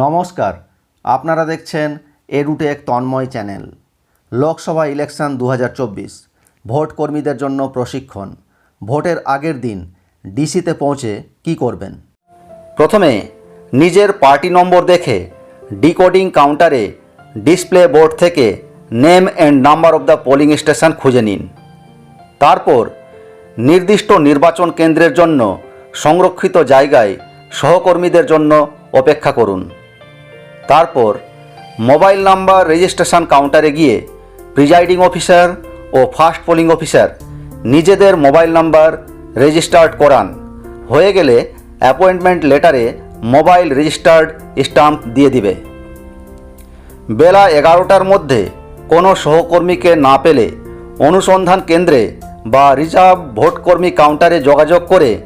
নমস্কার, আপনারা দেখছেন এ রুট এক তন্ময় চ্যানেল। লোকসভা ইলেকশন দু ভোট কর্মীদের জন্য প্রশিক্ষণ। ভোটের আগের দিন ডিসিতে পৌঁছে কি করবেন? প্রথমে, নিজের পার্টি নম্বর দেখে ডিকোডিং কাউন্টারে ডিসপ্লে বোর্ড থেকে name and number of the polling station খুঁজে নিন। তারপর, নির্দিষ্ট নির্বাচন কেন্দ্রের জন্য সংরক্ষিত জায়গায় সহকর্মীদের জন্য অপেক্ষা করুন। তারপর মোবাইল নাম্বার রেজিস্ট্রেশন কাউন্টারে গিয়ে প্রিজাইডিং অফিসার ও ফার্স্ট পোলিং অফিসার নিজেদের মোবাইল নাম্বার রেজিস্টার্ড করান। হয়ে গেলে অ্যাপয়েন্টমেন্ট লেটারে মোবাইল রেজিস্টার্ড স্টাম্প দিয়ে দিবে। বেলা এগারোটার মধ্যে কোনো সহকর্মীকে না পেলে অনুসন্ধান কেন্দ্রে বা রিজার্ভ ভোটকর্মী কাউন্টারে যোগাযোগ করে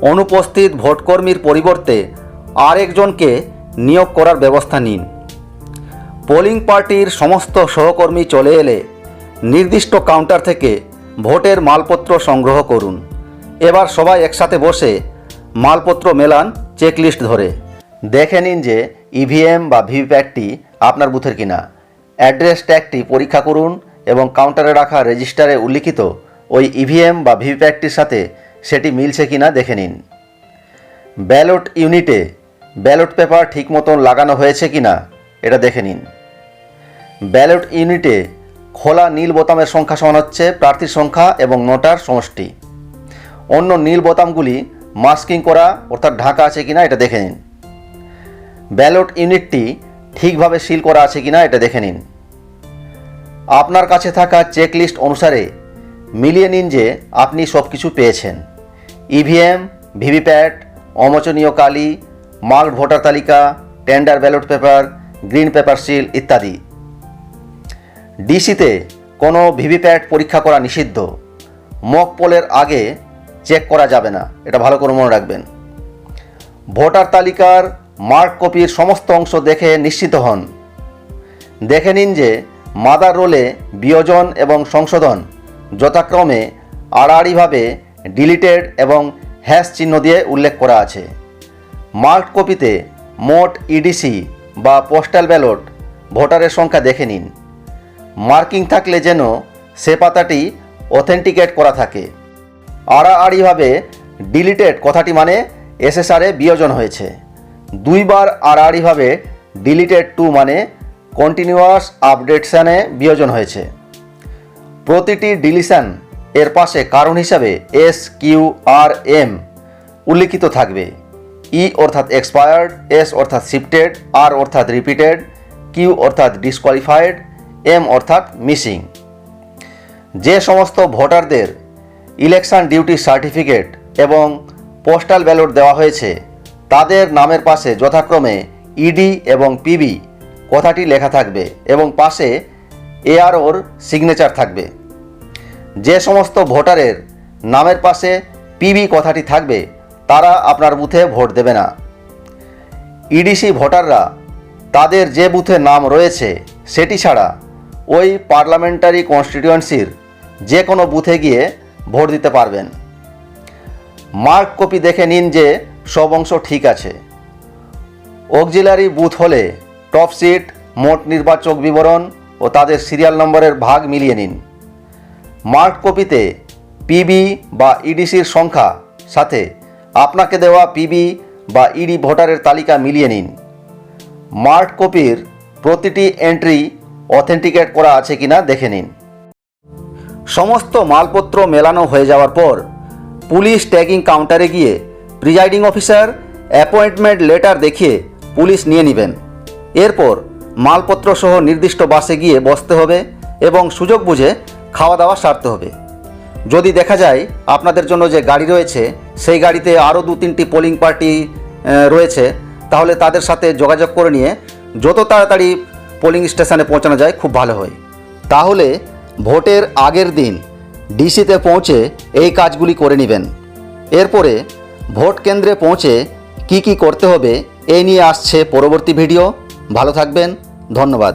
অনুপস্থিত ভোটকর্মীর পরিবর্তে আরেকজনকে নিয়োগ করার ব্যবস্থা নিন। পোলিং পার্টির সমস্ত সহকর্মী চলে এলে নির্দিষ্ট কাউন্টার থেকে ভোটের মালপত্র সংগ্রহ করুন। এবার সবাই একসাথে বসে মালপত্র মেলান চেকলিস্ট ধরে। দেখে নিন যে ইভিএম বা ভিভিপ্যাটটি আপনার বুথের কিনা। অ্যাড্রেস ট্যাগটি পরীক্ষা করুন এবং কাউন্টারে রাখা রেজিস্টারে উল্লিখিত ওই ইভিএম বা ভিভিপ্যাটটির সাথে সেটি মিলছে কিনা দেখে নিন। ব্যালট ইউনিটে ব্যালট পেপার ঠিক মতন লাগানো হয়েছে কিনা এটা দেখে নিন। ব্যালট ইউনিটে খোলা নীল বোতামের সংখ্যা সমান হচ্ছে প্রার্থীর সংখ্যা এবং নোটার সমষ্টি। অন্য নীল বোতামগুলি মাস্কিং করা অর্থাৎ ঢাকা আছে কিনা এটা দেখে নিন। ব্যালট ইউনিটটি ঠিকভাবে সিল করা আছে কিনা এটা দেখে নিন। আপনার কাছে থাকা চেকলিস্ট অনুসারে মিলিয়ে নিন যে আপনি সব কিছু পেয়েছেন। ইভিএম, ভিভিপ্যাট, অমোচনীয় কালি মার্কড ভোটার তালিকা, tender ballot paper, green paper seal ইত্যাদি। ডিসিতে কোনো ভিভিপ্যাট পরীক্ষা করা নিষিদ্ধ। মক পোলের আগে চেক করা যাবে না। এটা ভালো করে মনে রাখবেন। ভোটার তালিকার মার্ক কপির সমস্ত অংশ দেখে নিশ্চিত হন। দেখে নিন যে মাদার রোলে বিয়োজন এবং সংশোধন যথাক্রমে আড়াআড়িভাবে ডিলিটেড এবং হ্যাশ চিহ্ন দিয়ে উল্লেখ করা আছে। মার্কড কপিতে মোট ইডিসি বা পোস্টাল ব্যালট ভোটারের সংখ্যা দেখে নিন। মার্কিং থাকলে যেন সে পাতাটি অথেন্টিকেট করা থাকে। আড়াআড়িভাবে ডিলিটেড কথাটি মানে এসএসআরে বিয়োজন হয়েছে। দুইবার আড়াআড়িভাবে ডিলিটেড টু মানে কন্টিনিউয়াস আপডেটশানে বিয়োজন হয়েছে। প্রতিটি ডিলিশান এর পাশে কারণ হিসাবে এস, কিউ, আর, এম উল্লিখিত থাকবে। ই অর্থাৎ এক্সপায়ার্ড এস অর্থাৎ শিফটেড আর অর্থাৎ রিপিটেড কিউ অর্থাৎ ডিসকোয়ালিফাইড এম অর্থাৎ মিসিং যে সমস্ত ভোটারদের ইলেকশন ডিউটি সার্টিফিকেট এবং পোস্টাল ব্যালট দেওয়া হয়েছে, তাদের নামের পাশে যথাক্রমে ইডি এবং পিবি কথাটি লেখা থাকবে এবং পাশে এআরওর সিগনেচার থাকবে। যে সমস্ত ভোটারের নামের পাশে পিবি কথাটি থাকবে তারা আপনার বুথে ভোট দেবে না। ইডিসি ভোটাররা তাদের যে বুথে নাম রয়েছে সেটি ছাড়া ওই পার্লামেন্টারি কনস্টিটিউয়েন্সির যে কোনো বুথে গিয়ে ভোট দিতে পারবেন। মার্ক কপি দেখে নিন যে সব অংশ ঠিক আছে। অক্সিলারি বুথ হলে টপ সিট, মোট নির্বাচক বিবরণ ও তাদের সিরিয়াল নম্বরের ভাগ মিলিয়ে নিন। মার্ক কপিতে পিবি বা ইডিসির সংখ্যা সাথে আপনাকে দেওয়া পিবি বা ইডি ভোটারের তালিকা মিলিয়ে নিন। মার্ট কপির প্রতিটি এন্ট্রি অথেন্টিকেট করা আছে কিনা দেখে নিন। সমস্ত মালপত্র মেলানো হয়ে যাওয়ার পর পুলিশ ট্যাগিং কাউন্টারে গিয়ে প্রিজাইডিং অফিসার অ্যাপয়েন্টমেন্ট লেটার দেখিয়ে পুলিশ নিয়ে নেবেন। এরপর মালপত্র সহ নির্দিষ্ট বাসে গিয়ে বসতে হবে এবং সুযোগ বুঝে খাওয়া দাওয়া সারতে হবে। যদি দেখা যায় আপনাদের জন্য যে গাড়ি রয়েছে সেই গাড়িতে আরও দু তিনটি পোলিং পার্টি রয়েছে। তাহলে তাদের সাথে যোগাযোগ করে নিয়ে যত তাড়াতাড়ি পোলিং স্টেশনে পৌঁছানো যায়, খুব ভালো হয়। তাহলে ভোটের আগের দিন ডিসিতে পৌঁছে এই কাজগুলি করে নেবেন। এরপরে ভোট কেন্দ্রে পৌঁছে কি কি করতে হবে এই নিয়ে আসছে পরবর্তী ভিডিও। ভালো থাকবেন, ধন্যবাদ।